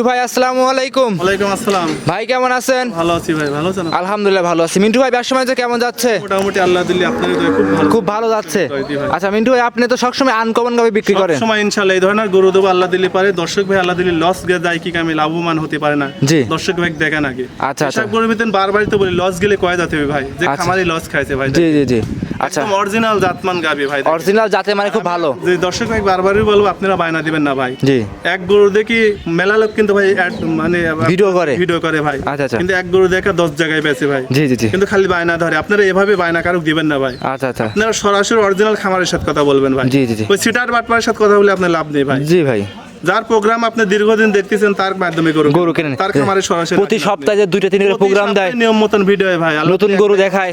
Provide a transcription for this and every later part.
মিন্টু ভাই আসসালামু আলাইকুম। ওয়ালাইকুম আসসালাম। ভাই কেমন আছেন? ভালো আছি ভাই ভালো আছেন? আলহামদুলিল্লাহ ভালো আছি। মিন্টু ভাই ব্যবসা বাণিজ্য কেমন যাচ্ছে? মোটামুটি আল্লাহ দিল্লি আপনার খুব ভালো। খুব ভালো যাচ্ছে। আচ্ছা মিন্টু ভাই আপনি তো সবসময় আনকমন ভাবে বিক্রি করেন। সময় ইনশাল্লাহ এই ধরনের গরু দেবো আল্লাহ দিল্লি পারে। দর্শক ভাই আল্লাহ দিল্লি লস গে যায় কি কামে লাভবান হতে পারে না। জি। দর্শক ভাই দেখেন আগে। আচ্ছা, আচ্ছা। ভিতরে বারবারই তো বলি লস গেলে কয় যাতে ভাই। যে আচ্ছা। খামারি লস খাইছে ভাই জি জি জি। আচ্ছা। অরিজিনাল জাতমান গাবি ভাই অরিজিনাল জাতে মানে খুব ভালো। যে দর্শক ভাই বারবারই বলব আপনারা বায়না দিবেন না ভাই। জি। এক গরু দেখি মেলা লোক কিন্তু ভাই মানে ভিডিও করে। ভিডিও করে ভাই। আচ্ছা, আচ্ছা। কিন্তু এক গরু দেখা দশ জায়গায় বেচে ভাই। জি জি জি। কিন্তু খালি বায়না ধরে। আপনারা এভাবে বায়না কারুক দিবেন না ভাই। আচ্ছা আচ্ছা। আপনারা সরাসরি অরিজিনাল খামারের সাথে কথা বলবেন ভাই। জি, জি, জি। ওই সিটার বাটপারের সাথে কথা বলে আপনার লাভ নেই ভাই। জি ভাই। যার প্রোগ্রাম আপনি দীর্ঘদিন দেখতেছেন তার মাধ্যমে গরু গরু কেনেন তার খামারে সরাসরি প্রতি সপ্তাহে যে দুইটা তিনটা প্রোগ্রাম দেয় নিয়ম মতন ভিডিও ভাই নতুন গরু দেখায়।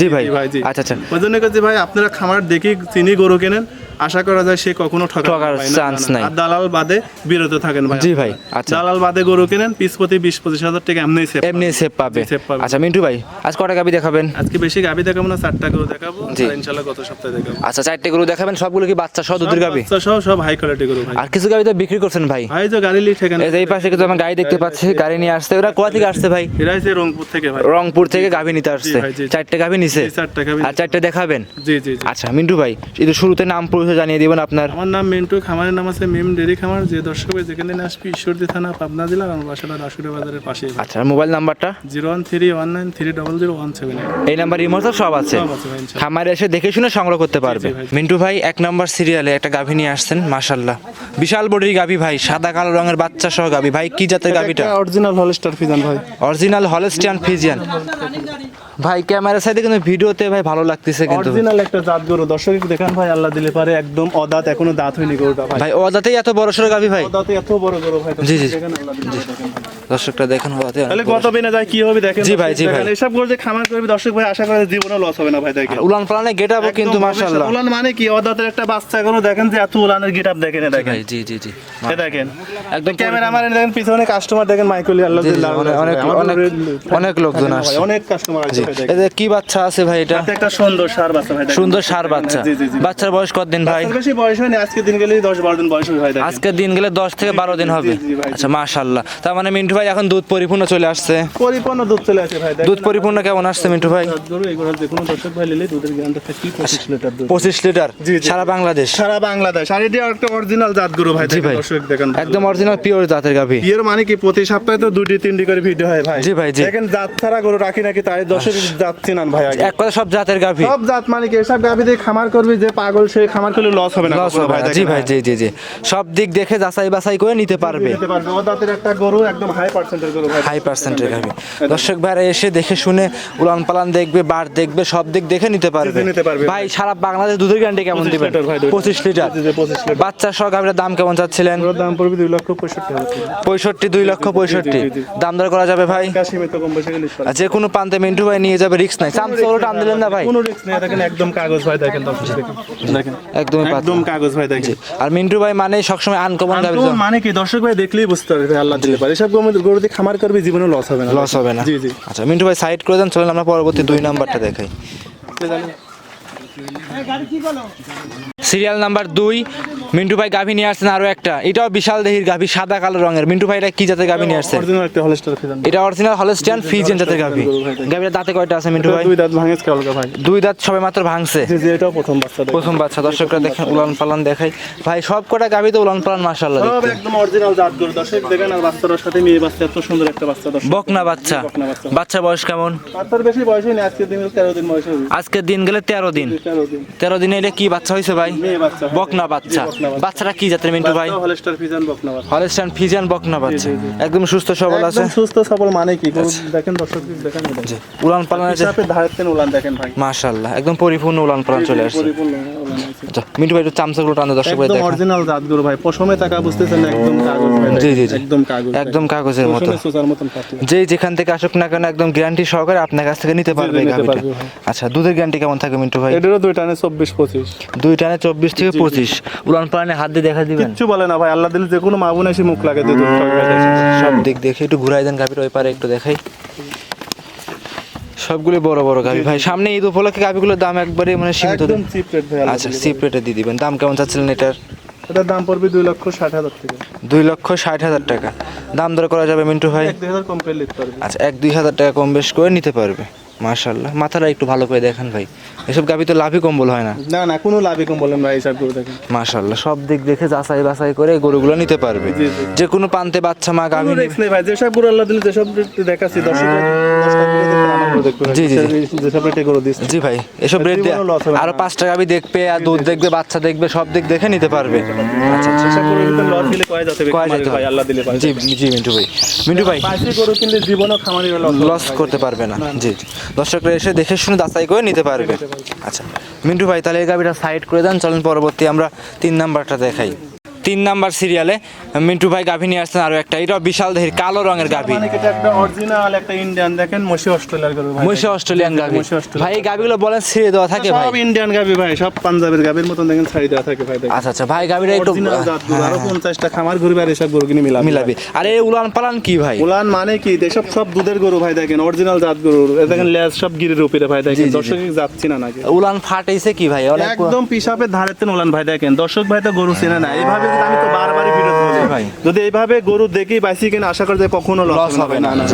জি ভাই। জি আচ্ছা, আচ্ছা। ওই জন্য ভাই আপনারা খামার দেখি চিনি গরু কেনেন আশা করা যায় সে কখনো ঠকার না। নাই। আর দালাল বাদে বিরত থাকেন ভাই জি ভাই, আচ্ছা। দালাল বাদে গরু কেনেন পিস প্রতি বিশ পঁচিশ হাজার টাকা এমনি সেভ এমনি সেভ পাবে। আচ্ছা মিন্টু ভাই আজ কটা গাবি দেখাবেন? আজকে বেশি গাবি দেখাবো না চারটা গরু দেখাবো। ইনশাল্লাহ গত সপ্তাহে দেখাবো। আচ্ছা চারটে গরু দেখাবেন সবগুলো কি বাচ্চা সহ দুধের গাবি? বাচ্চা সহ সব হাই কোয়ালিটি গরু ভাই। আর কিছু গাবি তো বিক্রি করছেন ভাই। ভাই তো গাড়ি লিখ এখানে এই যে এই পাশে কিন্তু আমার গাড়ি দেখতে পাচ্ছি গাড়ি নিয়ে আসছে। ওরা কোথা থেকে আসছে ভাই? এরা যে রংপুর থেকে ভাই। রংপুর থেকে গাভি নিতে আসছে। চারটে গাভি নিছে? চারটে গাভী আর চারটে দেখাবেন? জি জি আচ্ছা মিন্টু ভাই এই শুরুতে নাম পরিচয় জানিয়ে দিবেন আপনার। আমার নাম মিন্টু খামারের নাম আছে মিম ডেরি খামার। যে দর্শক ভাই যেখানে আসবি ঈশ্বরদী থানা পাবনা জেলা আমার বাসাটা রাসুরা বাজারের পাশে আচ্ছা মোবাইল নাম্বারটা? Zero one three one nine three double zero one seven এই নাম্বার ইমোতে সব আছে। সব আছে খামারে এসে দেখে শুনে সংগ্রহ করতে পারবে। মিন্টু ভাই এক নম্বর সিরিয়ালে একটা গাভী নিয়ে আসছেন মাশাল্লাহ। বিশাল বডির গাভী ভাই সাদা কালো রঙের বাচ্চা সহ গাভী। ভাই কি জাতের গাভীটা? অরিজিনাল হলস্টার ফিজান ভাই। অরিজিনাল হলস্টিয়ান ফিজিয়ান ভাই ক্যামেরা সাইডে কিন্তু ভিডিওতে ভাই ভালো লাগতেছে কিন্তু। অরিজিনাল একটা জাত গরু। দর্শক দেখান ভাই আল্লাহ দিলে পারে একদম অদাত এখনও দাঁত হয়নি গরুটা ভাই। ভাই অদাতেই এত বড় সরো গাবি ভাই? অদাতে এত বড় গরু ভাই জি, জি। দেখেন আল্লাহ দিলে দেখেন ভাই। দর্শকটা দেখেন ওদাতে তাহলে কত বেনে যায় কি হবে দেখেন জি ভাই, জি ভাই। এসব গরু যে খামার করবে দর্শক ভাই আশা করে জীবনে লস হবে না ভাই দেখেন। উলান পালানে গেটআপও কিন্তু মাশাল্লাহ উলান মানে কি? অদাঁতের একটা বাচ্চা গরু দেখেন যে এত উলানের গিট আপ দেখেন দেখেন। জি জি জি। এ দেখেন। একদম ক্যামেরা আমার দেখেন পিছনে কাস্টমার দেখেন মাইকুলি আল্লাহ অনেক- অনেক অনেক লোকজন আসছে। অনেক কাস্টমার ভাই দেখেন। কি বাচ্চা আছে ভাই এটা? এটা একটা সুন্দর সার বাচ্চা ভাই সুন্দর সার বাচ্চা। বাচ্চার বয়স কতদিন ভাই? বেশি বয়স হয়নি আজকে দিন গেলে দশ বারো দিন বয়স হবে দেখেন। আজকে দিন গেলে দশ থেকে বারো দিন হবে। আচ্ছা মাশাল্লাহ তার মানে মিন্টু ভাই এখন দুধ পরিপূর্ণ চলে আসছে। পরিপূর্ণ দুধ চলে আসে ভাই দুধ পরিপূর্ণ কেমন আসছে মিন্টু ভাই? দুধ গরু এগুলো যে কোনো দর্শক ভাই নিলে দুধের গ্রামটা থাকি পঁচিশ লিটার পঁচিশ। সারা বাংলাদেশ। সারা বাংলাদেশ। আর এটি একটা অরিজিনাল জাত গরু ভাই ভাই। দর্শক দেখেন একদম অরিজিনাল পিওর জাতের গাভী। বিয়ের মানে কি প্রতি সপ্তাহে তো দুটি তিনটি করে ভিডিও হয় ভাই। জি ভাই, জি। দেখেন জাত ছাড়া গরু রাখি নাকি তাই দর্শক জাত চিনান ভাই আগে। এক কথা সব জাতের গাভী। সব জাত মানে কি এসব গাভি দিয়ে খামার করবি যে পাগল সে খামার করলে লস হবে না লস হবে। দেখেন, জি ভাই। জি জি জি। সব দিক দেখে যাচাই বাছাই করে নিতে পারবে। নিতে পারবে। ও দাঁতের একটা গরু একদম হাই ভাই হাই পার্সেন্টের গাভী দর্শক ভাইরা এসে দেখে শুনে উলান পালান দেখবে বার দেখবে সব দিক দেখে নিতে পারবে। ভাই সারা বাংলাদেশ দুধের গ্যারান্টি কেমন দিবেন। পঁচিশ লিটার। জি, জি, 25 লিটার। বাচ্চা সহ গাভীর দাম কেমন চাচ্ছিলেন? দাম পড়বে দুই লক্ষ পঁয়ষট্টি পঁয়ষট্টি দুই লক্ষ পঁয়ষট্টি। দাম দর করা যাবে ভাই? যে কোনো প্রান্তে মিন্টু ভাই নিয়ে যাবে রিক্স নাই। চামচা ওটা টান দিলেন না ভাই। কোনো রিস্ক নেই দেখেন একদম কাগজ ভাই দেখেন দর্শক দেখেন। একদমই একদম কাগজ ভাই দেখেন। আর মিন্টু ভাই মানে সবসময় আনকমন গাভী মানে কি? দর্শক ভাই দেখলেই বুঝতে পারবে আল্লাহ দিলে পারে। এসব গরু দিয়ে খামার করবে জীবনে লস হবে না। লস হবে না। জি জি। আচ্ছা মিন্টু ভাই সাইড করে দেন চলেন আমরা পরবর্তী দুই নাম্বারটা দেখাই। সিরিয়াল নাম্বার দুই মিন্টু ভাই গাভী নিয়ে আসছেন আরও একটা। এটাও বিশাল দেহির গাভী সাদা কালো রঙের। মিন্টু ভাই এটা কি জাতের গাভী নিয়ে আসছেন? এটা অরিজিনাল হলস্টিয়ান ফিজিয়ান জাতের গাভী। গাভীর দাঁতে কয়টা আছে মিন্টু ভাই? দুই দাঁত ভাঙেছে কালকা ভাই। দুই দাঁত সবে মাত্র ভাঙছে? জি জি এটাও প্রথম বাচ্চা প্রথম বাচ্চা দর্শকরা দেখেন উলান পালান দেখাই। ভাই সব কটা গাভী তো উলান পালান মাশাআল্লাহ সব একদম অরিজিনাল জাত গরু। দর্শক দেখেন আর বাচ্চাটার সাথে মেয়ে বাচ্চা এত সুন্দর একটা বাচ্চা দর্শক। বকনা বাচ্চা। বাচ্চা। বয়স কেমন? বাচ্চার বেশি বয়স হয়নি আজকে দিন তেরো দিন বয়স হবে। আজকের দিন গেলে তেরো দিন। তেরো দিন। তেরো দিনে এটা কি বাচ্চা হয়েছে ভাই? মেয়ে বাচ্চা। বকনা বাচ্চা। জি, বকনা বাচ্চা। বাচ্চাটা কি জাতের মিন্টু ভাই? হলস্টার ফিজান বকনা বাচ্চা বকনা। একদম সুস্থ সবল আছে? সুস্থ সবল মানে কি? দেখেন দর্শক দেখেন দেখেন। উলান পালানের যে হিসাবে ধারের উলান দেখেন ভাই। মাশাআল্লাহ একদম পরিপূর্ণ উলান পালান চলে আসছে। পরিপূর্ণ আচ্ছা, মিন্টু ভাই একটু চামচাগুলো টানো দর্শক ভাই একদম অরিজিনাল জাত গরু ভাই। পশমে টাকা বুঝতেছেন একদম কাগজ ভাই। জি, জি। একদম কাগজ একদম কাগজের মতো। যে যেখান থেকে আসুক না কেন একদম গ্যারান্টি সহকারে আপনার কাছ থেকে নিতে পারবে। আচ্ছা দুধের গ্যারান্টি কেমন থাকে মিন্টু ভাই? এটারও দুই টানে চব্বিশ পঁচিশ। দুই টানে চব্বিশ থেকে পঁচিশ। উলান হাত দিয়ে দেখা দিবেন? কিচ্ছু বলে না ভাই আল্লাহ দিলে যে কোনো মা বোন এসে মুখ লাগে দিয়ে। সব দিক দেখে একটু ঘুরাই দেন গাভীর ওই পারে একটু দেখাই। সবগুলো বড় বড় গাভী। ভাই সামনে ঈদ উপলক্ষে গাভীগুলোর দাম একবারে মানে সীমিত একদম চিপ রেট ভাই আচ্ছা। সিপ রেটে দিয়ে দিবেন। দাম কেমন চাচ্ছিলেন এটার? এটার দাম পড়বে দুই লক্ষ ষাট হাজার টাকা। দুই লক্ষ ষাট হাজার টাকা। দাম দর করা যাবে মিন্টু ভাই? এক দুই হাজার কম নিতে পারবে আচ্ছা এক দুই হাজার টাকা কম বেশ করে নিতে পারবে। মাশাল্লাহ মাথাটা একটু ভালো করে দেখেন ভাই। এসব গাভি তো লাভই কম্বল হয় না। না না কোনো লাভই কম্বল না এইসব হিসাব করে দেখেন। মাশাল্লাহ সব দিক দেখে যাচাই বাছাই করে গরুগুলো নিতে পারবে। যে কোনো পান্তে বাচ্চা মা গাভি নেই ভাই যেসব গরু আল্লাহ দিলে যেসব দেখাচ্ছি দর্শক জি, ভাই এসব রেট। আরও পাঁচটা গাভি দেখবে আর দুধ দেখবে বাচ্চা দেখবে সব দিক দেখে নিতে পারবে। আচ্ছা আচ্ছা ভিতরে লস জি জি মিন্টু ভাই। মিন্টু ভাই করতে পারবে না। জি দর্শকরা এসে দেখে শুনে যাচাই করে নিতে পারবে। আচ্ছা মিন্টু ভাই তাহলে এই গাভিটা সাইড করে দেন। চলেন পরবর্তী আমরা তিন নাম্বারটা দেখাই। তিন নাম্বার সিরিয়ালে মিন্টু ভাই গাভি নিয়ে আসছেন আরও একটা। এটা বিশাল দেহের কালো রঙের গাভি। মানে এটা একটা অরিজিনাল একটা ইন্ডিয়ান দেখেন মসি অস্ট্রেলিয়ার গরু মহিষা অস্ট্রেলিয়ান গাভি। ভাই এই গাভিগুলো বলেন ছেড়ে দেওয়া থাকে ভাই। সব ইন্ডিয়ান গাভী ভাই সব পাঞ্জাবের গাবির মতন দেখেন ছাড়ি দেওয়া থাকে ভাই আচ্ছা আচ্ছা ভাই গাভিটা একটু অরিজিনাল জাত গরু আরও পঞ্চাশটা খামার ঘুরবে আর এসব গরু কিনে মিলাবে। মিলাবি। আর এই উলান পালান কি ভাই? উলান মানে কি? এসব সব দুধের গরু ভাই দেখেন অরিজিনাল জাত গরু দেখেন লেজ সব গিরির উপরে ভাই দেখেন। দর্শক যাচ্ছি না নাকি উলান ফাটাইছে কি ভাই? একদম পিসাপের ধারেতে উলান ভাই দেখেন। দর্শক ভাই তো গরু চেনে না। এইভাবে যদি আমি তো বারবারই বিরোধ বলি। ভাই। যদি এইভাবে গরু দেখি বাইসি কিনে আশা করে যে কখনো লস হবে না। না।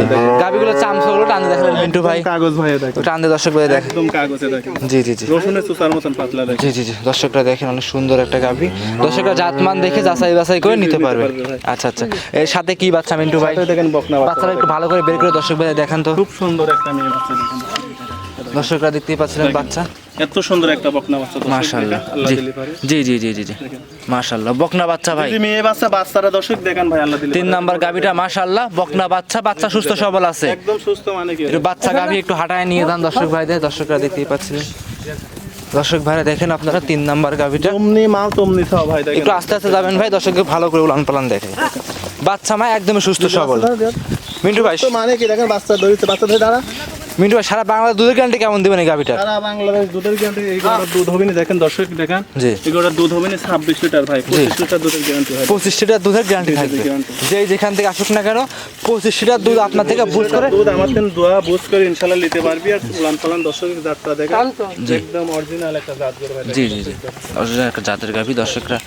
চামচগুলো টান মিন্টু ভাই। কাগজ ভাই টান দিয়ে দর্শক ভাই দেখেন। একদম কাগজে দেখেন। জি জি জি। রসুনের চুচার মতন পাতলা দেখেন। জি জি জি। দর্শকরা দেখেন অনেক সুন্দর একটা গাভি দর্শকরা জাতমান দেখে যাচাই বাছাই করে নিতে পারবে। আচ্ছা আচ্ছা। এর সাথে কি বাচ্চা মিন্টু ভাই? দেখেন বকনা বাচ্চা। বাচ্চারা একটু ভালো করে বের করে দর্শক ভাই দেখান তো। খুব সুন্দর একটা মেয়ে বাচ্চা দেখেন। দর্শকরা দেখতেই পাচ্ছিলেন বাচ্চা। এত সুন্দর একটা বকনা বাচ্চা দর্শক মাশাআল্লাহ। জি। জি জি জি জি মাশাআল্লাহ। বকনা বাচ্চা ভাই। মেয়ে বাচ্চা বাচ্চারা দর্শক দেখেন ভাই আল্লাহ দিলে তিন নাম্বার গাভিটা মাশাআল্লাহ। বকনা বাচ্চা বাচ্চা সুস্থ সবল আছে। একদম সুস্থ মানে কি? বাচ্চা গাভি একটু হাঁটায় নিয়ে যান দর্শক ভাইদের দর্শকরা দেখতেই পাচ্ছিলেন দর্শক ভাইরা দেখেন আপনারা তিন নাম্বার গাভিটা। তমনি মাল তমনি খাও ভাই দেখেন। একটু আস্তে আস্তে যাবেন ভাই দর্শককে ভালো করে উলান পালান দেখে বাচ্চা মা একদমই সুস্থ সবল। মিন্টু ভাই মানে কি? দেখেন বাচ্চা দৌড়িতে বাচ্চা ধরে দাঁড়া। মিন্টু ভাই সারা বাংলা দুধের গ্যারান্টি কেমন দিবেন এই গাভিটা সারা বাংলাদেশ দুধের গ্যারান্টি এই গরুটার দুধ হবে না দেখেন দর্শক দেখেন। জি। এই গরুটার দুধ হবে না ছাব্বিশ লিটার ভাই পঁচিশ লিটার দুধের গ্যারান্টি হয়। পঁচিশ লিটার দুধের গ্যারান্টি থাকবে। যেই যেখান থেকে আসুক না কেন পঁচিশ লিটার দুধ আপনার থেকে বুঝ করে দুধ আমার থেকে দোয়া বুঝ করে ইনশাল্লাহ নিতে পারবি। আর উলান পালান দর্শকের জাতটা দেখেন একদম অরিজিনাল একটা জাত গরু ভাই জি জি জি। অরিজিনাল একটা জাতের গাভি দর্শকরা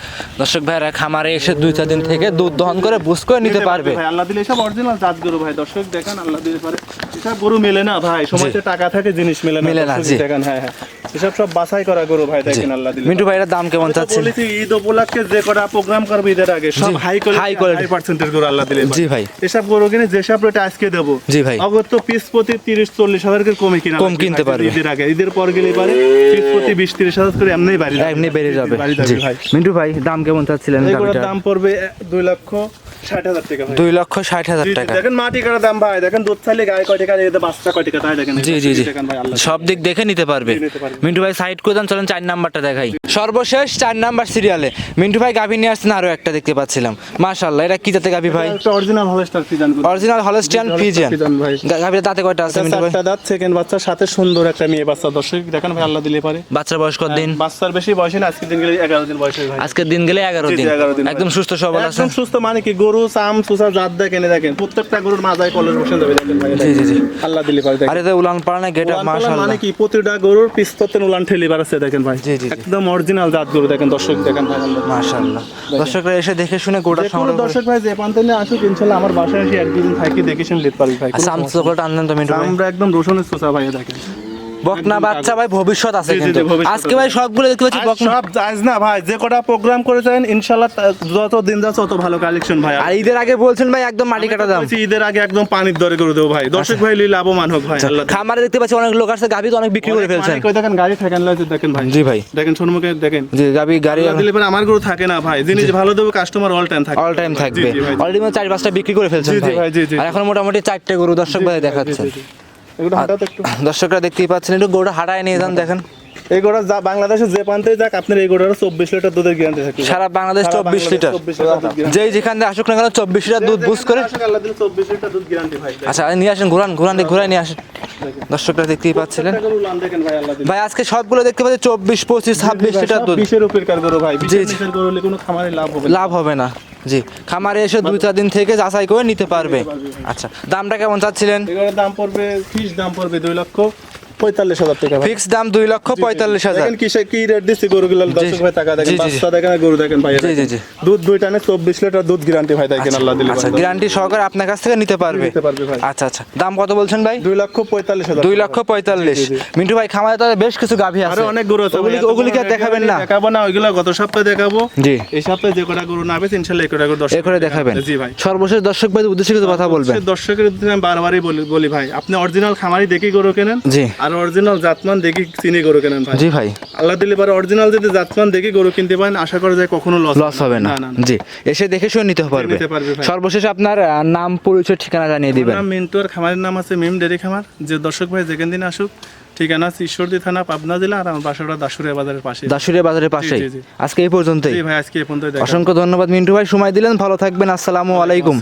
দর্শক ভাইরা খামারে এসে দুই চার দিন থেকে দুধ দহন করে বুঝ করে নিতে পারবে ভাই আল্লাহ দিলে সব অরিজিনাল জাত গরু ভাই দর্শক দেখেন আল্লাহ দিলে পারে। এসব গরু মেলে না ভাই। সময়তে টাকা থাকে জিনিস মেলে না মেলে না, জি। হ্যাঁ হ্যাঁ। এসব সব বাছাই করা গরু ভাই দেখেন আল্লাহ দিলে। মিন্টু ভাইয়ের দাম কেমন চাচ্ছেন? বলেছি ঈদ উপলক্ষে যে কটা প্রোগ্রাম করবে ঈদের আগে সব হাই কোয়ালিটি। হাই পার্সেন্টেজ গরু আল্লাহ দিলে জি ভাই। এসব গরু কিনে যেসব রেটে আজকে দেবো জি ভাই। অগত্য পিস প্রতি তিরিশ চল্লিশ হাজার করে কমে কিনা কম কিনতে পারবে। ঈদের আগে। ঈদের পর গেলে পারে পিস প্রতি বিশ তিরিশ হাজার করে এমনি বাড়ি এমনি বেড়ে যাবে। জি। ভাই। মিন্টু ভাই দাম কেমন চাচ্ছিলেন দাম পড়বে দুই লক্ষ ষাট হাজার টাকা দুই লক্ষ ষাট হাজার জি, জি, টাকা। দেখেন মাটি কাটা দাম ভাই দেখেন দুধ চাইলে গায়ে কয় টাকা এতে বাচ্চা কয় টাকা তাই দেখেন। জি জি জি। দেখেন ভাই আল্লাহ। সব দিক দেখে নিতে পারবে। মিন্টু ভাই সাইড করে দেন চলেন চার নাম্বারটা দেখাই। সর্বশেষ চার নাম্বার সিরিয়ালে মিন্টু ভাই গাভি নিয়ে আসছেন আরও একটা দেখতে পাচ্ছিলাম। এটা কি জাতে গাভি ভাই? Original Holstein Friesian original Holstein Friesian Friesian ভাই। গাভির দাঁতে কয়টা আছে মিন্টু ভাই? দাঁত সেকেন্ড বাচ্চার সাথে সুন্দর একটা মেয়ে বাচ্চা দর্শক। দেখেন ভাই আল্লাহ দিলে পারে। বাচ্চার বয়স কত দিন? বাচ্চার বেশি বয়সে না আজকের দিন গেলে এগারো দিন বয়সে ভাই। আজকের দিন গেলে এগারো জি, জি, দিন। 11 দিন একদম সুস্থ সবল আছে একদম সুস্থ মানে কি গরু চাম সুসা জাত দেখেন দেখেন। প্রত্যেকটা গরুর মাথায় কলের বসে যাবে দেখেন ভাই জি জি জি। আল্লাহ দিলে দেখেন। আরে তো উলান গেট আপ উলান পালান মাশাআল্লাহ। মানে কি? প্রতিটা গরুর পিস্ততে উলান ঠেলি বাড়াচ্ছে দেখেন ভাই। জি, জি। একদম অরিজিনাল জাত গরু দেখেন দর্শক দেখেন ভাই আল্লাহ। মাশাআল্লাহ। দর্শকরা এসে দেখে শুনে গোটা সংগ্রহ দর্শক ভাই যে প্রান্তে নিয়ে আসুক ইনশাল্লাহ আমার বাসায় এসে একদিন থাকি দেখে শুনে পারবি ভাই সমস্যা চকলেট আনলেন তো মিন্টু আমরা একদম রসুনের চোষা ভাই দেখেন। বকনা বাচ্চা ভাই ভবিষ্যৎ আছে কিন্তু। আজকে ভাই সবগুলো দেখতে পাচ্ছি বকনা সব আজ না ভাই যে কটা প্রোগ্রাম করেছেন ইনশাল্লাহ তা- যত দিন যাচ্ছে তত ভালো কালেকশন ভাই। আর ঈদের আগে বলছেন ভাই একদম মাটি কাটা দাম। ঈদের আগে একদম পানির দরে করে দেবো ভাই। দর্শক ভাই লিয়ে লাভবান হোক ভাই আল্লাহ খামারে দেখতে পাচ্ছি অনেক লোক আছে গাভি তো অনেক বিক্রি করে ফেলছেন। অনেক- দেখেন গাড়ি থাকেন লাগছে দেখেন ভাই। জি ভাই। দেখেন সম্মুখে দেখেন। জি গাভি গাড়ি দিলে পরে আমার গরু থাকে না ভাই। জিনিস ভালো দেবো কাস্টমার অল টাইম থাকে অল টাইম থাকবে। অলরেডি চার পাঁচটা বিক্রি করে ফেলছেন ভাই। ভাই, জি, জি। আর এখন মোটামুটি চারটে গরু দর্শক ভাই জি। এগুলো হাঁটাতে একটু দর্শকরা দেখতেই পাচ্ছেন একটু গরুটা হাঁটায় নিয়ে যান দেখেন। এই গোড়া যা বাংলাদেশে যে প্রান্তে যাক আপনার এই গোড়ার চব্বিশ লিটার দুধের গ্যারান্টি থাকে সারা বাংলাদেশ চব্বিশ লিটার। 24 লিটার দুধ guarantee। যেই যেখান থেকে আসুক না কেন চব্বিশ লিটার দুধ বুঝ করে। 24 লিটার দুধ guarantee ভাই। আচ্ছা নিয়ে আসেন ঘুরান ঘুরান দিয়ে ঘুরাই নিয়ে আসেন। দর্শকরা দেখতেই পাচ্ছিলেন। ভাই, আজকে সবগুলো দেখতে পাচ্ছি চব্বিশ পঁচিশ ছাব্বিশ লিটার দুধ। বিশের উপরকার গরু ভাই। বিশের গরু কোনো খামারে লাভ হবে লাভ হবে না। জি খামারে এসে দুই চার দিন থেকে যাচাই করে নিতে পারবে। আচ্ছা দামটা কেমন চাচ্ছিলেন? এগুলোর দাম পড়বে ফিস দাম পড়বে দুই লক্ষ। পঁয়তাল্লিশ হাজার টাকা ফিক্স দাম দুই লক্ষ পঁয়তাল্লিশ হাজার। দেখেন কিসে কি রেট দিচ্ছি গরুগুলো দর্শক ভাই টাকা দেখেন। বাচ্চা দেখেন গরু দেখেন ভাই জি, জি, জি। দুধ দুই টানে চব্বিশ লিটার দুধ গ্যারান্টি ভাই দেখেন আল্লাহ দিলে আচ্ছা গ্যারান্টি সহকারে আপনার কাছ থেকে নিতে পারবে। নিতে পারবে ভাই। আচ্ছা আচ্ছা দাম কত বলছেন ভাই? দুই লক্ষ পঁয়তাল্লিশ হাজার দুই লক্ষ পঁয়তাল্লিশ। মিন্টু ভাই খামারে তো বেশ কিছু গাভী আছে। আরও অনেক গরু আছে ওগুলি দেখাবেন না। দেখাবো না ওইগুলো গত সপ্তাহে দেখাবো। জি। এই সপ্তাহে যে কটা গরু না পেয়েছে ইনশাল্লাহ এই কটা গরু দর্শক করে দেখাবেন। জি ভাই। সর্বশেষ দর্শক ভাই উদ্দেশ্যে কিছু কথা বলবেন। দর্শকের উদ্দেশ্যে আমি বারবারই বলি বলি ভাই আপনি অরিজিনাল খামারি দেখি গরু কেনেন জি। আর অরিজিনাল জাতমান দেখি চিনি গরু কেনেন ভাই? জি ভাই। আল্লাহ দিলে পরে অরিজিনাল যদি জাতমান দেখি গরু কিনতে পারেন আশা করা যায় কখনো লস লস হবে না। জি এসে দেখে শুনে নিতে পারবে। সর্বশেষ আপনার নাম পরিচয় ঠিকানা জানিয়ে দিবেন। নাম মিন্টু আর খামারের নাম আছে মিম ডেরি খামার। যে দর্শক ভাই যেখান দিন আসুক ঠিকানা আছে ঈশ্বরদী থানা পাবনা জেলা আর আমার বাসাটা দাসুরিয়া বাজারের পাশে দাসুরিয়া বাজারের জি। আজকে এই পর্যন্তই। ভাই আজকে এ পর্যন্তই অসংখ্য ধন্যবাদ মিন্টু ভাই। সময় দিলেন ভালো থাকবেন। আসসালামু আলাইকুম।